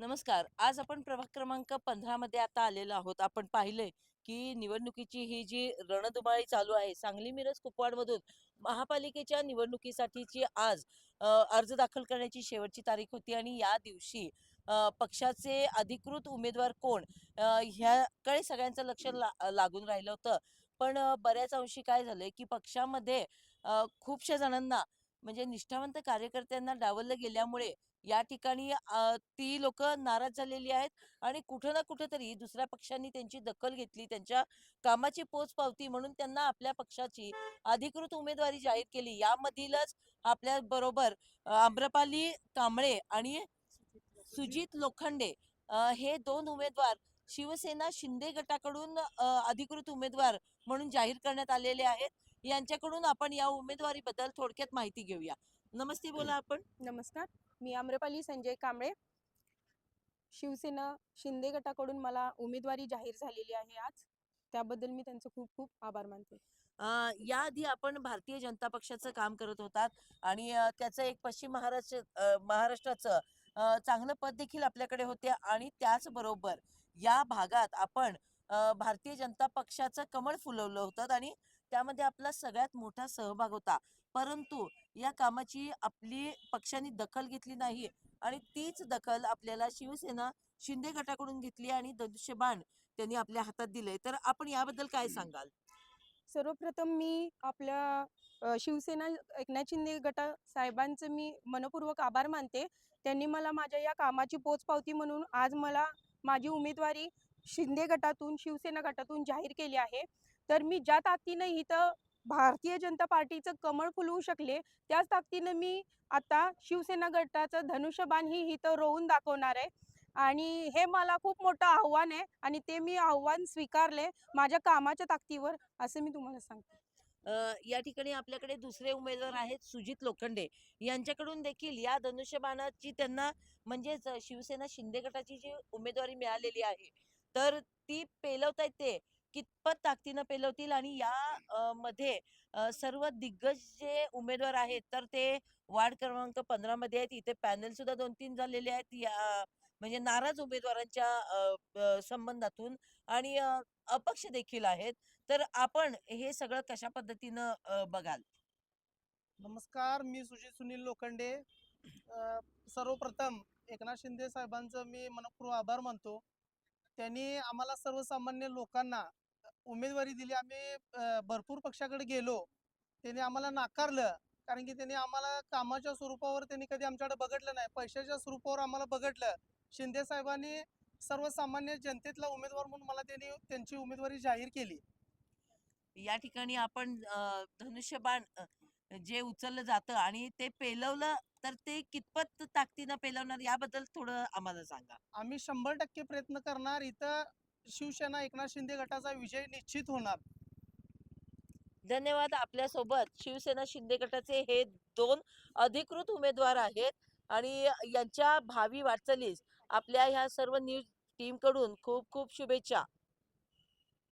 नमस्कार. आज आपण प्रभाग क्रमांक पंधरा मध्ये आता आलेलो आहोत. आपण पाहिले की निवडणुकीची ही जी रणधुमाळी चालू आहे सांगली मिरज कुपवाडमधून महापालिकेच्या निवडणुकीसाठीची आज अर्ज दाखल करण्याची शेवटची तारीख होती आणि या दिवशी पक्षाचे अधिकृत उमेदवार कोण ह्याकडे सगळ्यांचं लक्ष ला- लागून राहिलं होतं. पण बऱ्याच अंशी काय झालंय की पक्षामध्ये खूपशा जणांना म्हणजे निष्ठावंत कार्यकर्त्यांना डावललं गेल्यामुळे या ठिकाणी ती लोक नाराज झालेली आहेत आणि कुठं ना कुठेतरी दुसऱ्या पक्षांनी त्यांची दखल घेतली त्यांच्या कामाची पोच पावती म्हणून त्यांना आपल्या पक्षाची अधिकृत उमेदवारी जाहीर केली. यामधीलच आपल्या बरोबर आम्रपाली कांबळे आणि सुजित लोखंडे हे दोन उमेदवार शिवसेना शिंदे गटाकडून अधिकृत उमेदवार म्हणून जाहीर करण्यात आलेले आहेत. यांच्याकडून आपण या उमेदवारीबद्दल थोडक्यात माहिती घेऊया. नमस्ते बोला आपण. नमस्कार. मी आम्रपाली संजय कांबळे. शिवसेना शिंदे गटाकडून मला उमेदवारी जाहीर झालेली आहे आज. त्याबद्दल मी त्यांचं खूप खूप आभार मानते. याआधी आपण भारतीय जनता पक्षाचं काम करत होतात आणि त्याचं एक पश्चिम महाराष्ट्र महाराष्ट्राचं चांगलं पद देखील आपल्याकडे होते आणि त्याचबरोबर या भागात आपण भारतीय जनता पक्षाचं कमळ फुलवलं होतं आणि त्यामध्ये आपला सगळ्यात मोठा सहभाग होता. परंतु या कामाची आपली पक्षाने दखल घेतली नाही आणि तीच दखल आपल्याला शिवसेना शिंदे गटाकडून घेतली आणि धनुष्यबाण त्यांनी आपल्या हातात दिले तर आपण याबद्दल काय सांगाल? सर्वप्रथम मी आपल्या शिवसेना एकनाथ शिंदे गटा साहेबांचं मी मनपूर्वक आभार मानते. त्यांनी मला माझ्या या कामाची पोचपावती म्हणून आज मला माझी उमेदवारी शिंदे गटातून शिवसेना गटातून जाहीर केली आहे. तर मी ज्या ताकदीनं इथं भारतीय जनता पार्टीचं कमळ फुलवू शकले त्याच ताकदीनं मी आता शिवसेना गटाचं धनुष्यबाण ही इथं रोवून दाखवणार आहे. आणि हे मला खूप मोठं आव्हान आहे आणि ते मी आव्हान स्वीकारले माझ्या कामाच्या ताकदीवर असं मी तुम्हाला सांगते. या ठिकाणी आपल्याकडे दुसरे उमेदवार आहेत सुजित लोखंडे. यांच्याकडून देखील या धनुष्यबाणाची त्यांना म्हणजेच शिवसेना शिंदे गटाची जी उमेदवारी मिळालेली आहे तर ती पेलवतायत ते. कितपत ताकदीनं पेलवतील आणि या मध्ये सर्व दिग्गज जे उमेदवार आहेत तर ते वार्ड क्रमांक पंधरा मध्ये आहेत. इथे पॅनल सुद्धा दोन तीन झालेले आहेत. या म्हणजे नाराज उमेदवारांच्या संबंधातून आणि अपक्ष देखील आहेत. तर आपण हे सगळं कशा पद्धतीनं बघाल? नमस्कार मी सुजित सुनील लोखंडे. सर्वप्रथम एकनाथ शिंदे साहेबांचं मी मनपूर्वक आभार मानतो. त्यांनी आम्हाला सर्वसामान्य लोकांना उमेदवारी दिली. आम्ही भरपूर पक्षाकडे गेलो. त्यांनी आम्हाला नाकारलं. कारण की त्यांनी आम्हाला कामाच्या स्वरूपावर त्यांनी कधी आमच्याकडे बघितलं नाही. पैशाच्या स्वरूपावर आम्हाला बघितलं. शिंदे साहेबांनी सर्वसामान्य जनतेतला उमेदवार म्हणून मला त्यांनी त्यांची उमेदवारी जाहीर केली. या ठिकाणी आपण धनुष्यबाण जे उचललं जातं आणि ते पेलवलं तर ते कितपत ताकदीनं पेलवणार याबद्दल थोडं आम्हाला सांगा. आम्ही शंभर टक्के प्रयत्न करणार. इथं शिवसेना एकनाथ शिंदे गटाचा विजय निश्चित होणार. धन्यवाद आपल्यासोबत. शिवसेना शिंदे गटाचे हे दोन अधिकृत उमेदवार आहेत आणि यांच्या भावी वाटचालीस आपल्या ह्या सर्व न्यूज टीमकडून खूप खूप शुभेच्छा.